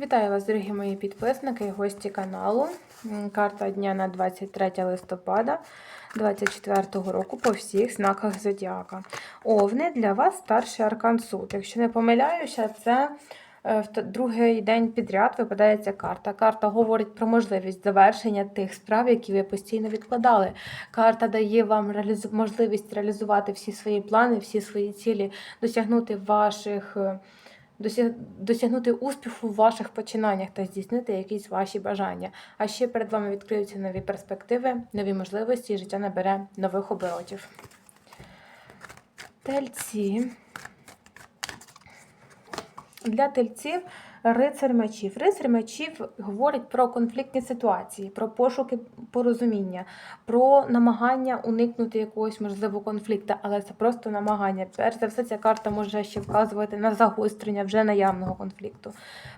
Вітаю вас, дорогі мої підписники і гості каналу. Карта дня на 23 листопада 2024 року по всіх знаках Зодіака. Овни для вас старший аркан суд. Якщо не помиляюся, це е, в другий день підряд випадає ця карта. Карта говорить про можливість завершення тих справ, які ви постійно відкладали. Карта дає вам можливість реалізувати всі свої плани, всі свої цілі, досягнути ваших. Досяг- досягнути успіху в ваших починаннях та здійснити якісь ваші бажання. А ще перед вами відкриються нові перспективи, нові можливості, і життя набере нових оборотів. Тельці. Для тельців рицар мечів. Рицар мечів говорить про конфліктні ситуації, про пошуки порозуміння, про намагання уникнути якогось можливого конфлікту, але це просто намагання. Перш за все, ця карта може ще вказувати на загострення вже наявного конфлікту.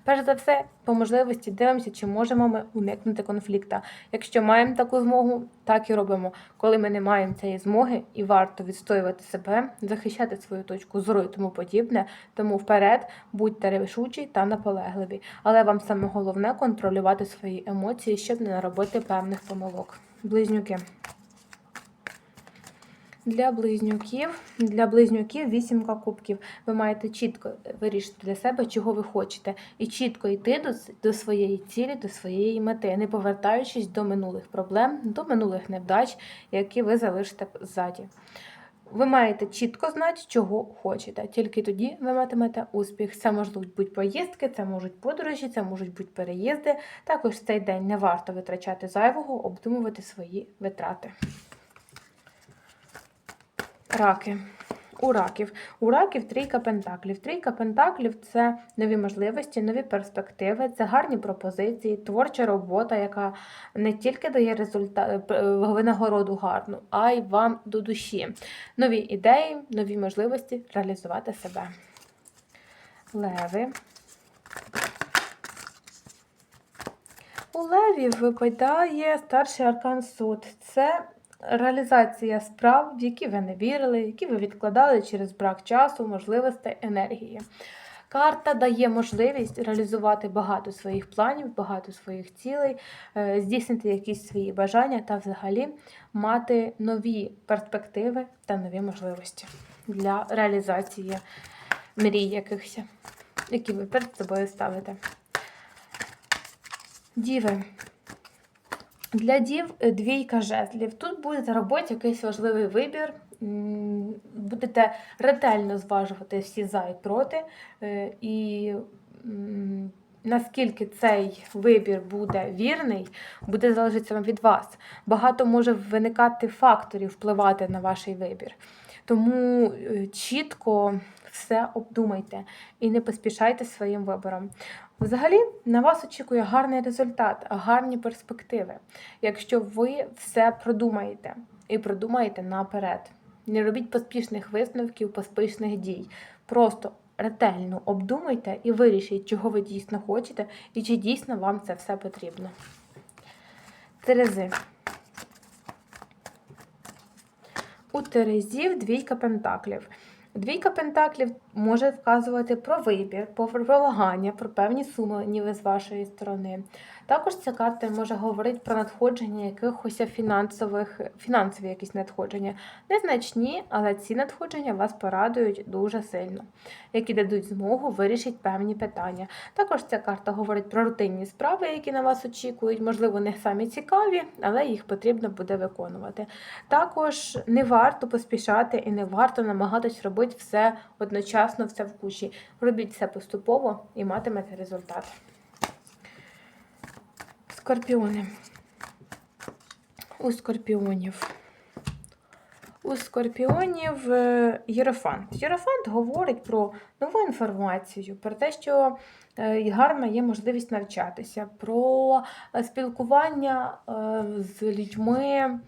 Перш за все, по можливості дивимося, чи можемо ми уникнути конфлікту. Якщо маємо таку змогу, так і робимо. Коли ми не маємо цієї змоги, і варто відстоювати себе, захищати свою точку зору і тому подібне, тому вперед будьте рішучі та наполегливі. Але вам саме головне контролювати свої емоції, щоб не наробити певних помилок. Близнюки. Для близнюків, для близнюків вісімка кубків. Ви маєте чітко вирішити для себе, чого ви хочете, і чітко йти до, до своєї цілі, до своєї мети, не повертаючись до минулих проблем, до минулих невдач, які ви залишите ззаді. Ви маєте чітко знати, чого хочете. Тільки тоді ви матимете успіх. Це можуть бути поїздки, це можуть подорожі, це можуть бути переїзди. Також в цей день не варто витрачати зайвого, обдумувати свої витрати. Раки. У раків. У раків трійка пентаклів. Трійка пентаклів це нові можливості, нові перспективи, це гарні пропозиції, творча робота, яка не тільки дає результат, винагороду гарну, а й вам до душі. Нові ідеї, нові можливості реалізувати себе. Леви. У левів випадає старший аркан суд. Це реалізація справ, в які ви не вірили, які ви відкладали через брак часу, можливостей, енергії. Карта дає можливість реалізувати багато своїх планів, багато своїх цілей, е, здійснити якісь свої бажання та взагалі мати нові перспективи та нові можливості для реалізації мрій якихось, які ви перед собою ставите. Діви. Для дів е, двійка жезлів. Тут буде на роботі якийсь важливий вибір. Будете ретельно зважувати всі за і проти. е, І наскільки цей вибір буде вірний, буде залежати від вас. Багато може виникати факторів впливати на ваш вибір. Тому е, чітко все обдумайте і не поспішайте своїм вибором. Взагалі на вас очікує гарний результат, гарні перспективи, якщо ви все продумаєте і продумаєте наперед. Не робіть поспішних висновків, поспішних дій. Просто ретельно обдумайте і вирішіть, чого ви дійсно хочете і чи дійсно вам це все потрібно. Терези. У Терезів двійка пентаклів. Двійка пентаклів може вказувати про вибір, про вимагання, про певні сумніви з вашої сторони. Також ця карта може говорити про надходження якихось фінансових, фінансові якісь надходження. Незначні, але ці надходження вас порадують дуже сильно, які дадуть змогу вирішити певні питання. Також ця карта говорить про рутинні справи, які на вас очікують, можливо, не самі цікаві, але їх потрібно буде виконувати. Також не варто поспішати і не варто намагатись робити все одночасно, все в кучі. Робіть все поступово і матимете результат. Скорпіони. У скорпіонів. У скорпіонів е, Єрофант. Єрофант говорить про нову інформацію, про те, що е, гарна є можливість навчатися, про е, спілкування з людьми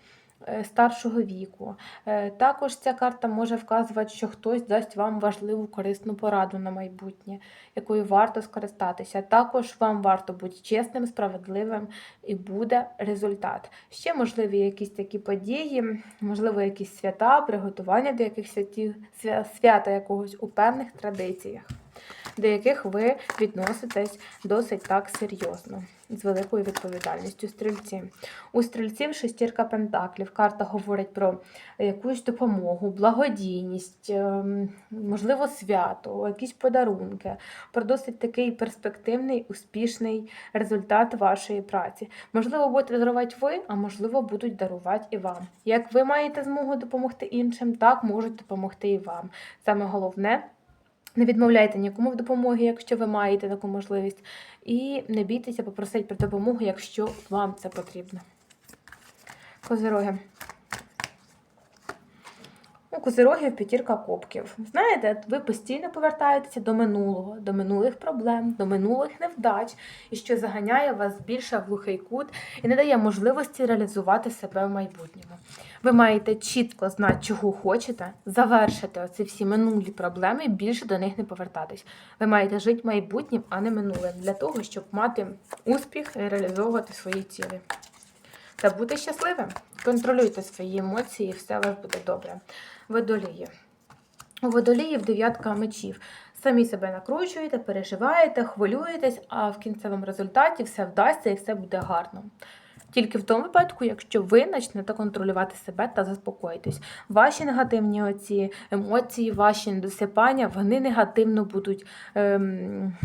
старшого віку. Е, Також ця карта може вказувати, що хтось дасть вам важливу корисну пораду на майбутнє, якою варто скористатися. Також вам варто бути чесним, справедливим і буде результат. Ще можливі якісь такі події, можливо, якісь свята, приготування до якихось святів, свята якогось у певних традиціях. До яких ви відноситесь досить так серйозно, з великою відповідальністю. Стрільці. У стрільців шестірка пентаклів. Карта говорить про якусь допомогу, благодійність, ем, можливо, свято, якісь подарунки, про досить такий перспективний, успішний результат вашої праці. Можливо, будете дарувати ви, а можливо, будуть дарувати і вам. Як ви маєте змогу допомогти іншим, так можуть допомогти і вам. Саме головне. Не відмовляйте нікому в допомогі, якщо ви маєте таку можливість, і не бійтеся попросити про допомогу, якщо вам це потрібно. Козироги. У козирогів п'ятірка кубків. Знаєте, ви постійно повертаєтеся до минулого, до минулих проблем, до минулих невдач, і що заганяє вас більше в глухий кут і не дає можливості реалізувати себе в майбутньому. Ви маєте чітко знати, чого хочете, завершити оці всі минулі проблеми і більше до них не повертатись. Ви маєте жити майбутнім, а не минулим, для того, щоб мати успіх і реалізовувати свої цілі. Та бути щасливим. Контролюйте свої емоції, і все у вас буде добре. Водолії. У водоліїв дев'ятка мечів. Самі себе накручуєте, переживаєте, хвилюєтесь, а в кінцевому результаті все вдасться і все буде гарно. Тільки в тому випадку, якщо ви почнете контролювати себе та заспокоїтесь. Ваші негативні оці емоції, ваші недосипання, вони негативно будуть ем,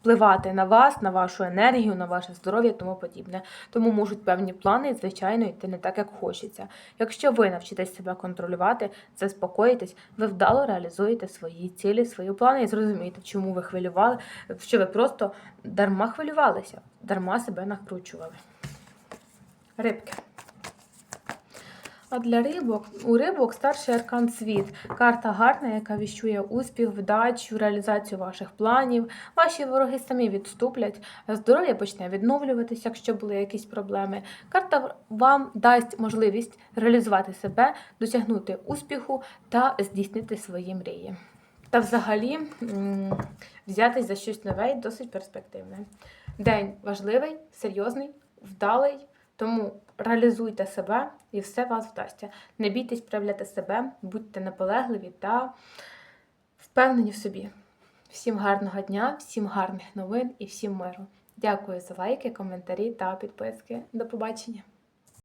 впливати на вас, на вашу енергію, на ваше здоров'я тому подібне. Тому можуть певні плани, звичайно, йти не так, як хочеться. Якщо ви навчитесь себе контролювати, заспокоїтесь, ви вдало реалізуєте свої цілі, свої плани і зрозумієте, чому ви хвилювали, що ви просто дарма хвилювалися, дарма себе накручували. Рибки. А для рибок у рибок старший аркан світ. Карта гарна, яка віщує успіх, вдачу, реалізацію ваших планів. Ваші вороги самі відступлять, здоров'я почне відновлюватися, якщо були якісь проблеми. Карта вам дасть можливість реалізувати себе, досягнути успіху та здійснити свої мрії. Та взагалі взятись за щось нове і досить перспективне. День важливий, серйозний, вдалий. Тому реалізуйте себе і все вас вдасться. Не бійтесь проявляти себе, будьте наполегливі та впевнені в собі. Всім гарного дня, всім гарних новин і всім миру. Дякую за лайки, коментарі та підписки. До побачення!